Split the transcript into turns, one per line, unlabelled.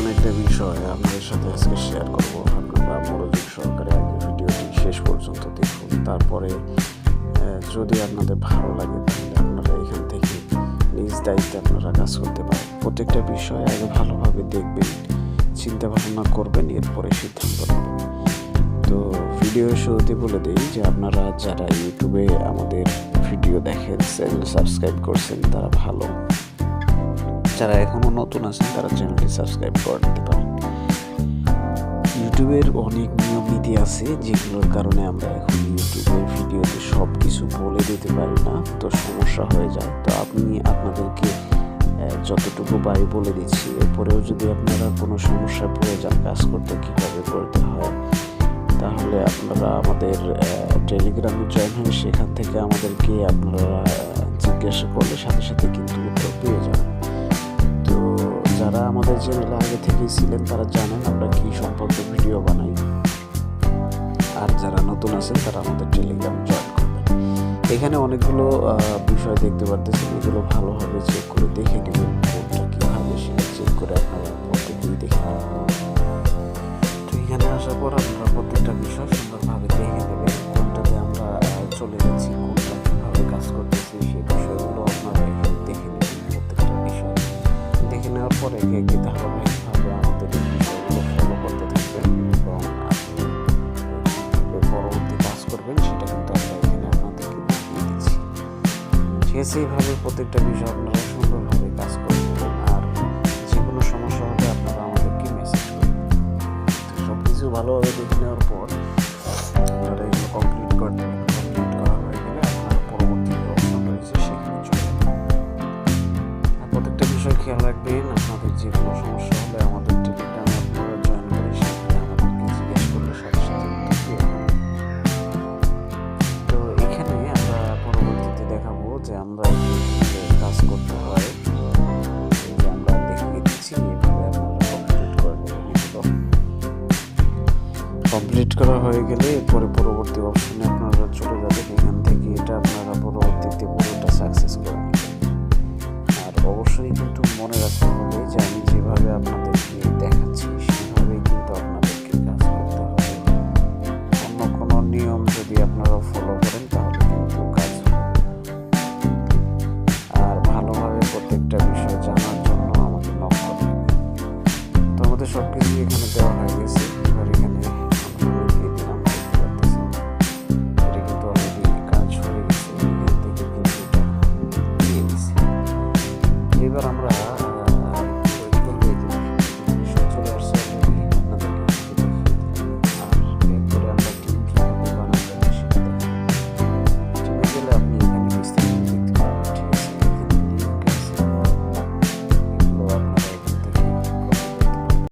নতুন একটা বিষয়, আপনাদের সাথে আজকে শেয়ার করব। আপনারা মনোযোগ সহকারে আগে ভিডিওটি শেষ পর্যন্ত দেখুন। তারপরে যদি আপনাদের ভালো লাগে, তাহলে আপনারা এখান থেকে নিজ দায়িত্বে আপনারা কাজ করতে পারেন। প্রত্যেকটা বিষয় আগে ভালোভাবে দেখবেন চিন্তা ভাবনা করবেন, এরপরে সিদ্ধান্ত নেবেন। তো ভিডিও শুরুতে বলে দিই যে আপনারা যারা ইউটিউবে আমাদের ভিডিও দেখেন, চ্যানেল সাবস্ক্রাইব করছেন, তারা ভালো। যারা এখনও নতুন আছেন, তারা চ্যানেলটি সাবস্ক্রাইব করে নিতে পারেন। ইউটিউবের অনেক নিয়ম নীতি আছে, যেগুলোর কারণে আমরা এখন ইউটিউবের ভিডিওতে সব কিছু বলে দিতে পারি না, তো সমস্যা হয়ে যায়। তো আপনি আপনাদেরকে যতটুকু পারি বলে দিচ্ছি। এরপরেও যদি আপনারা কোনো সমস্যায় পড়ে যান, কাজ করতে কীভাবে করতে হয়, তাহলে আপনারা আমাদের টেলিগ্রামে জয়েন হয়ে সেখান থেকে আমাদেরকে আপনারা জিজ্ঞাসা করলে সাথে সাথে কিন্তু উত্তর পেয়ে যাবেন। আমাদের চ্যানেলে আগে থেকেই ছিলেন, তারা জানেন আমরা কি সম্পর্কে ভিডিও বানাই। আর যারা নতুন আছেন, তারা আমাদের টেলিগ্রাম জয়েন করবেন। এখানে অনেকগুলো বিষয় দেখতে পারতেছেন, এগুলো ভালোভাবে চেক করে দেখে নেবেন কোনটা কীভাবে নেওয়ার পরে একে একে ধারাবাহিকভাবে করতে থাকবেন এবং পরবর্তী কাজ করবেন আপনাদেরকে দেখিয়ে দিচ্ছি ঠিক আছে প্রত্যেকটা বিষয় আপনারা সুন্দরভাবে কাজ করে নেবেন আর যে কোনো সমস্যা হলে আপনারা আমাদেরকে মেসেজ করবেন। সব কিছু ভালোভাবে দেখে নেওয়ার পর খেয়াল রাখবেন, আপনাদের যে কোনো সমস্যা হলে আমাদের টেলিগ্রামে আপনারা জয়েন করে সেখানে আমাদেরকে জিজ্ঞেস করলে সাথে সাথে। তো এখানে আমরা পরবর্তীতে দেখাবো যে আমরা কাজ করতে হয় কমপ্লিট করে নেবেন কমপ্লিট করা হয়ে গেলে এরপরে পরবর্তী অপশনে অবশ্যই কিন্তু মনে রাখতে হবে যে আমি যেভাবে আপনাদেরকে দেখাচ্ছি, সেভাবেই কিন্তু আপনাদেরকে কাজ করতে হবে। অন্য কোনো নিয়ম যদি আপনারা ফলো করেন, তাহলে কিন্তু কাজ আর ভালোভাবে প্রত্যেকটা বিষয় জানার জন্য আমাকে নক তো আমাদের সব কিছু এখানে দেওয়া হয়ে গেছে। এবার এখানে